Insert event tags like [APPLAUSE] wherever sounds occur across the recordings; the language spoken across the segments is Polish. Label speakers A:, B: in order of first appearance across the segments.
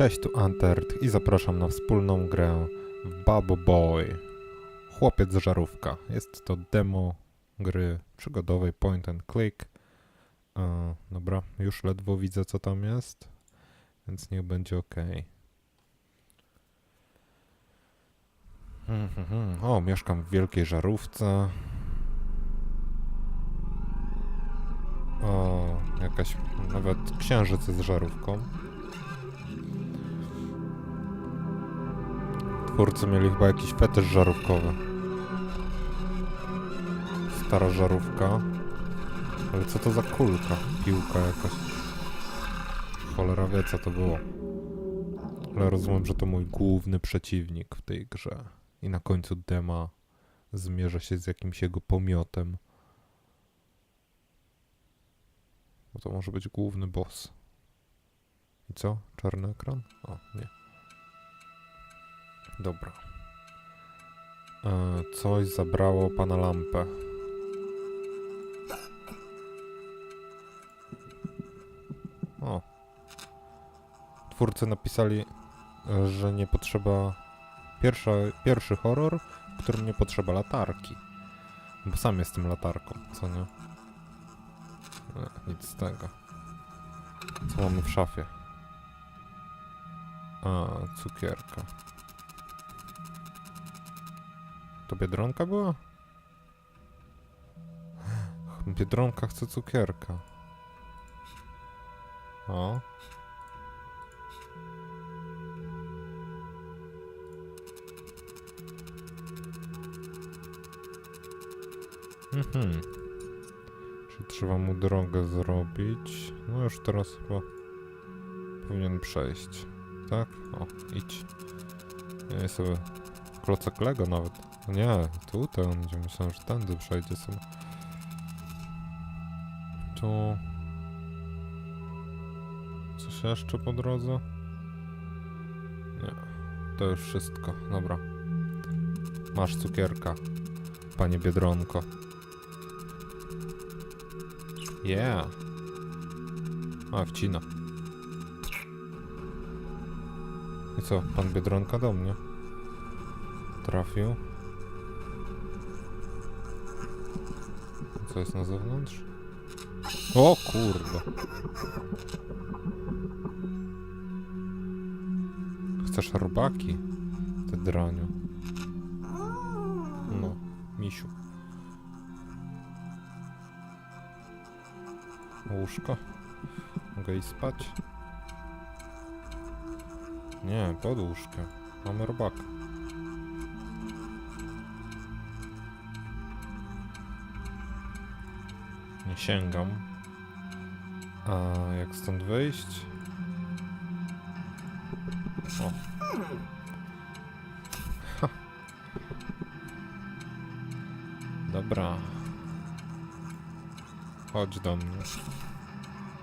A: Cześć, tu Antert i zapraszam na wspólną grę w Babo Boy. Chłopiec żarówka. Jest to demo gry przygodowej point and click. E, dobra, już ledwo widzę co tam jest, więc niech będzie ok. Hmm, hmm, hmm. O, mieszkam w wielkiej żarówce. O, jakaś nawet księżyc jest żarówką. Twórcy mieli chyba jakiś fetysz żarówkowy. Stara żarówka. Ale co to za kulka? Piłka jakaś. Cholera wie co to było. Ale rozumiem, że to mój główny przeciwnik w tej grze. I na końcu dema zmierzę się z jakimś jego pomiotem. Bo to może być główny boss. I co? Czarny ekran? O, nie. Dobra. E, coś zabrało pana lampę. O. Twórcy napisali, że nie potrzeba. Pierwsza, pierwszy horror, w którym nie potrzeba latarki. Bo sam jestem latarką, co nie? E, nic z tego. Co mamy w szafie? A, cukierka. To Biedronka była? Biedronka chce cukierka. O. Mhm. Czy trzeba mu drogę zrobić? No już teraz chyba powinien przejść. Tak? O, idź. Ja sobie klocek Lego nawet. Nie, tutaj on będzie myślałem, że tędy przejdzie sobie. Tu... Coś jeszcze po drodze? Nie. To już wszystko. Dobra. Masz cukierka, panie Biedronko. Yeah. A, wcina. I co, pan Biedronka do mnie? Trafił. Co jest na zewnątrz? O kurde. Chcesz robaki? Ty draniu. No, misiu. Łóżko? Mogę iść spać? Nie, pod łóżkiem. Mamy robaka. Nie sięgam. A jak stąd wyjść? O. Ha. Dobra. Chodź do mnie.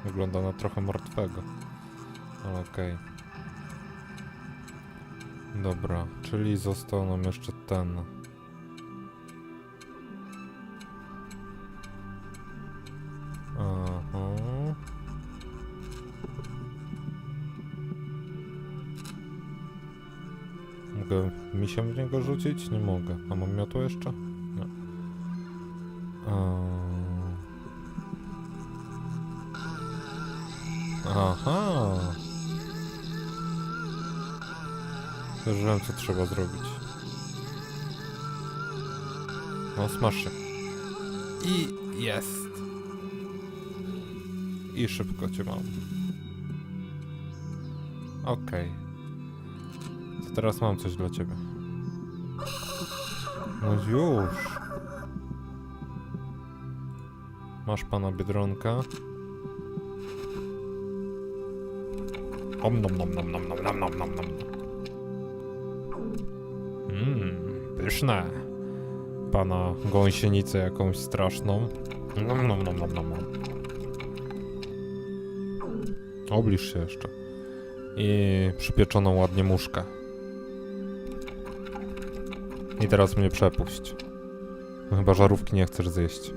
A: Wygląda na trochę martwego. Ale okej. Dobra, czyli został nam jeszcze ten. Mogę misiem w niego rzucić? Nie mogę. A mam miotło jeszcze? Nie. Aha. Wiem, co trzeba zrobić. No, smash się. I jest. I szybko cię mam. Okej. To teraz mam coś dla ciebie. No już. Masz pana Biedronka. Om nom nom nom nom nom nom nom nom nom. Mmm, pyszne. Pana gąsienicę jakąś straszną. Nom nom nom nom nom. Obliż się jeszcze. I przypieczoną ładnie muszkę. I teraz mnie przepuść. No chyba żarówki nie chcesz zjeść.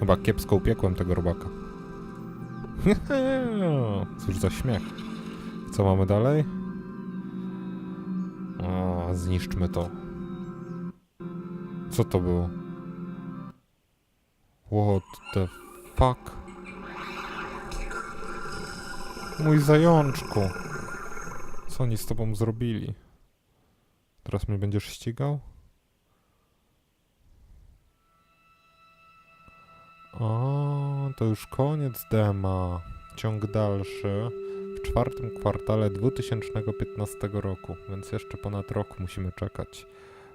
A: Chyba kiepsko upiekłem tego robaka. [LAUGHS] Cóż za śmiech. Co mamy dalej? O, zniszczmy to. Co to było? What the fuck? Mój zajączku. Co oni z tobą zrobili? Teraz mnie będziesz ścigał? O, to już koniec dema. Ciąg dalszy w czwartym kwartale 2015 roku, więc jeszcze ponad rok musimy czekać.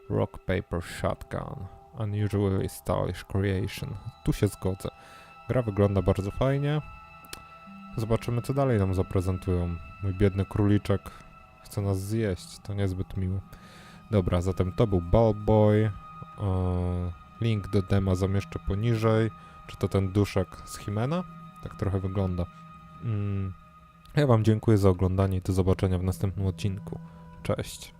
A: Rock Paper Shotgun. Unusually stylish creation. Tu się zgodzę. Gra wygląda bardzo fajnie. Zobaczymy, co dalej nam zaprezentują. Mój biedny króliczek chce nas zjeść. To niezbyt miłe. Dobra, zatem to był Ballboy. Link do dema zamieszczę poniżej. Czy to ten duszek z Himena? Tak trochę wygląda. Mm. Ja Wam dziękuję za oglądanie i do zobaczenia w następnym odcinku. Cześć.